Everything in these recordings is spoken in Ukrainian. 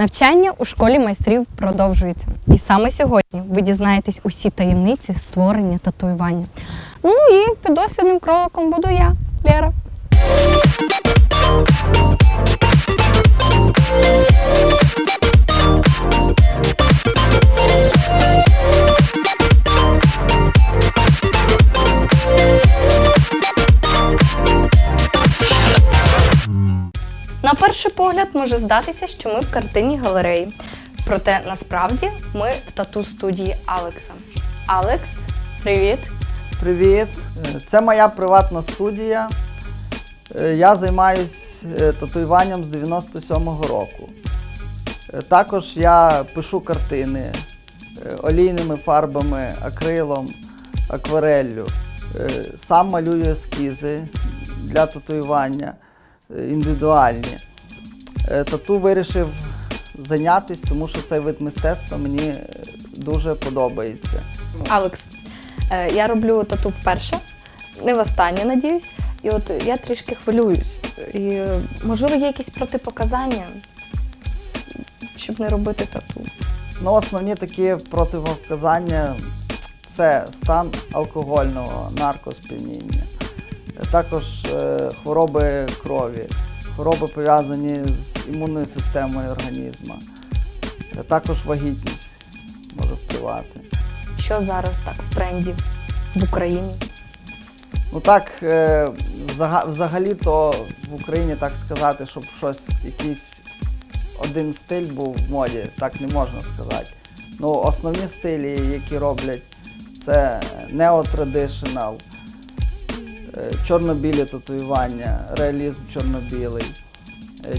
Навчання у школі майстрів продовжується. І саме сьогодні ви дізнаєтесь усі таємниці створення татуювання. Ну і підослідним кроликом буду я, Лера. На перший погляд може здатися, що ми в картинній галереї. Проте насправді ми в тату студії Алекса. Алекс, привіт! Привіт! Це моя приватна студія. Е, Я займаюсь е, татуюванням з 97-го року. Е, Також я пишу картини олійними фарбами, акрилом, аквареллю. Е, Сам малюю ескізи для татуювання індивідуальні. Е, Тату вирішив зайнятися, тому що цей вид мистецтва мені е, дуже подобається. Алекс, е, я роблю тату вперше, не востаннє, надіюсь. І от я трішки хвилююсь. І, можливо, є якісь протипоказання, щоб не робити тату. Ну, основні такі противопоказання це стан алкогольного наркосп'яніння, також е, хвороби крові, хвороби пов'язані з імунною системою організму, також вагітність може впливати. Що зараз так в тренді в Україні? Ну так, е, взагалі-то в Україні так сказати, щоб щось, якийсь один стиль був в моді, так не можна сказати. Ну, основні стилі, які роблять, це неотрадишнл, чорно-білі татуювання, реалізм чорно-білий, е,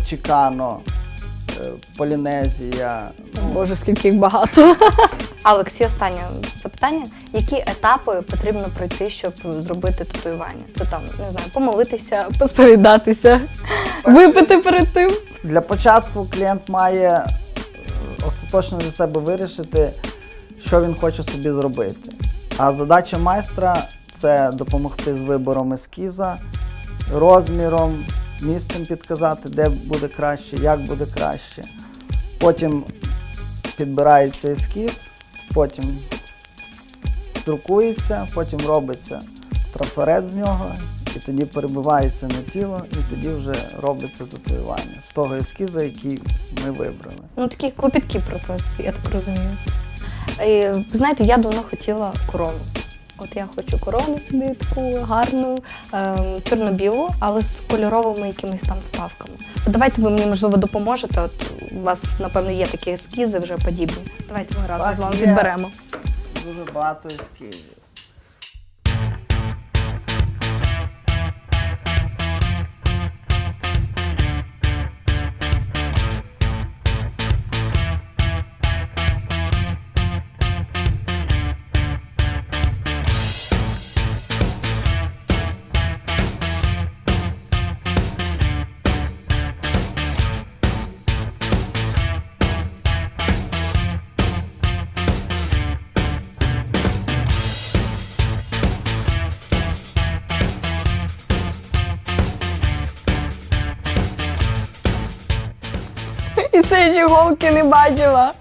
е, полінезія. Боже, скільки їх багато. Алекс, останнє запитання. Які етапи потрібно пройти, щоб зробити татуювання? Це там, не знаю, помолитися, посповідатися, випити перед тим. Для початку клієнт має е, остаточно для себе вирішити, що він хоче собі зробити. А задача майстра це допомогти з вибором ескіза, розміром, місцем підказати, де буде краще, як буде краще. Потім підбирається ескіз, потім друкується, потім робиться трафарет з нього, і тоді перебивається на тіло, і тоді вже робиться татуювання з того ескіза, який ми вибрали. Ну, такий клопіткий процес, я так розумію. І, знаєте, я давно хотіла корону. От я хочу корону собі таку гарну, ем, чорно-білу, але з кольоровими якимись там вставками. Давайте ви мені, можливо, допоможете. От у вас, напевно, є такі ескізи вже подібні. Давайте ми разом з вами є. підберемо. Дуже багато ескізів. Голки не бачила.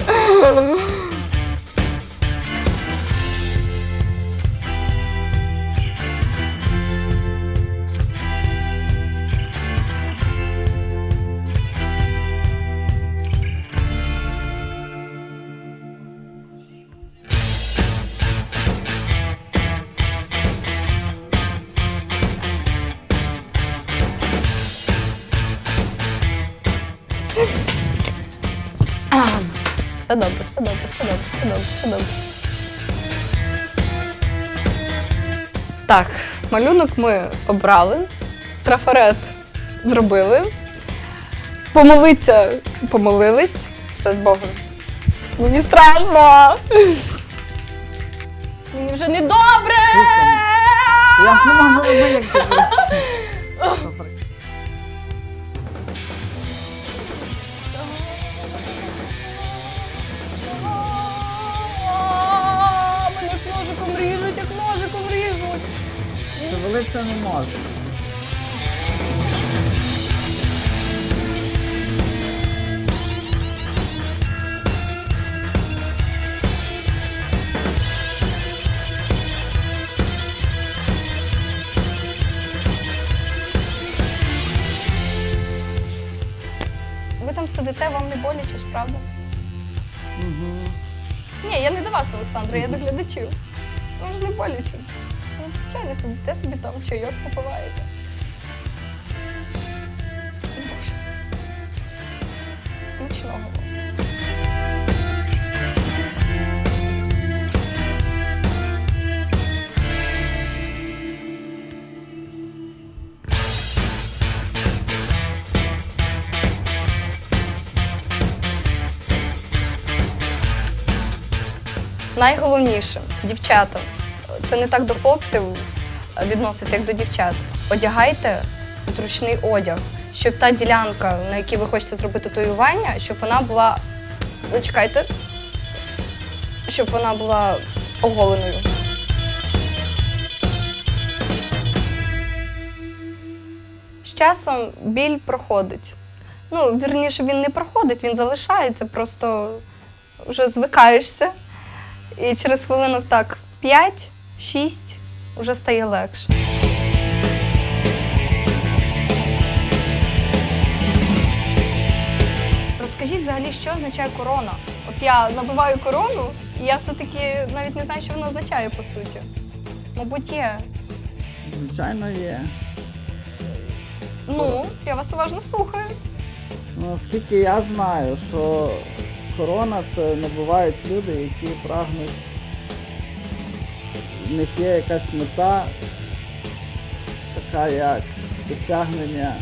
Все добре, все добре, все добре, все добре, все добре. Так, малюнок ми обрали, трафарет зробили, помолиться, помолились, все з Богом. Мені страшно. Мені вже не добре. Я ж не можу як сидите, вам не боляче ж, правда? Угу. Ні, я не до вас, Олександра, я до глядачів. Вам ж не боляче. Ви звичайно, сидите собі там, чайок попиваєте. Боже. Смачного Найголовніше, дівчата, це не так до хлопців відноситься, як до дівчат. Одягайте зручний одяг, щоб та ділянка, на якій ви хочете зробити татуювання, щоб вона була. Зачекайте, щоб вона була оголеною. З часом біль проходить. Ну, вірніше, він не проходить, він залишається, просто вже звикаєшся. І через хвилинок так 5-6 вже стає легше. Розкажіть взагалі, що означає корона? От я набиваю корону, і я все-таки навіть не знаю, що вона означає по суті. Мабуть, є. Звичайно, є. Ну, я вас уважно слухаю. Ну, оскільки я знаю, що корона це набувають люди, які прагнуть, в них є якась мета, така як досягнення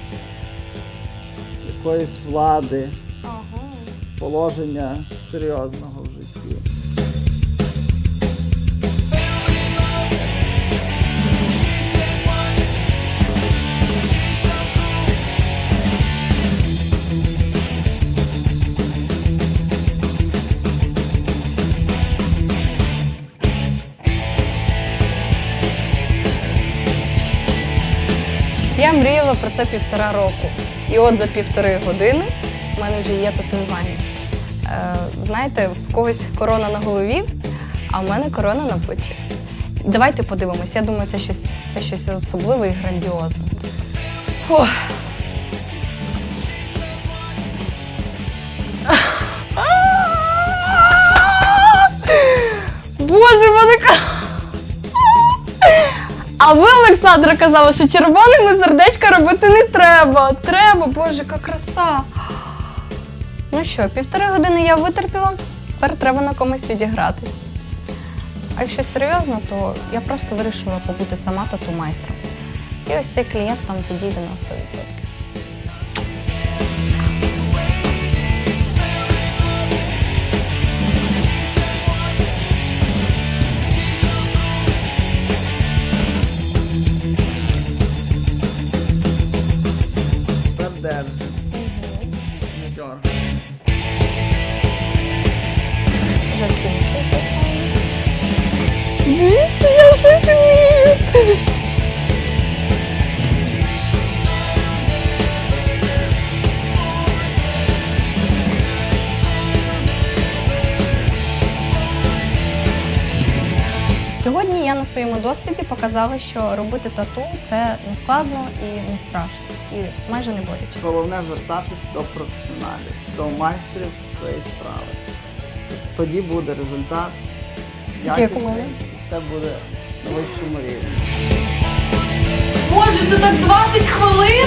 якоїсь влади, Ага. положення серйозного мріяла про це півтора року. І от за півтори години в мене вже є татуювання. Е, знаєте, в когось корона на голові, а в мене корона на плечі. Давайте подивимось. Я думаю, це щось, це щось особливе і грандіозне. Ох. А ви, Олександра, казали, що червоними сердечка робити не треба. Треба, боже, яка краса. Ну що, півтори години я витерпіла, тепер треба на комусь відігратись. А якщо серйозно, то я просто вирішила побути сама тату майстром. І ось цей клієнт нам підійде на 100%. Тепер я на своєму досвіді показала, що робити тату це не складно і не страшно, і майже не боляче. Головне звертатись до професіоналів, до майстрів своєї справи. Тоді буде результат якісний, і все буде на вищому рівні. Боже, це так 20 хвилин?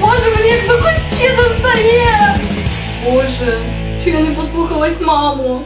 Боже, мені як до кості достає. Боже, чи я не послухалась маму?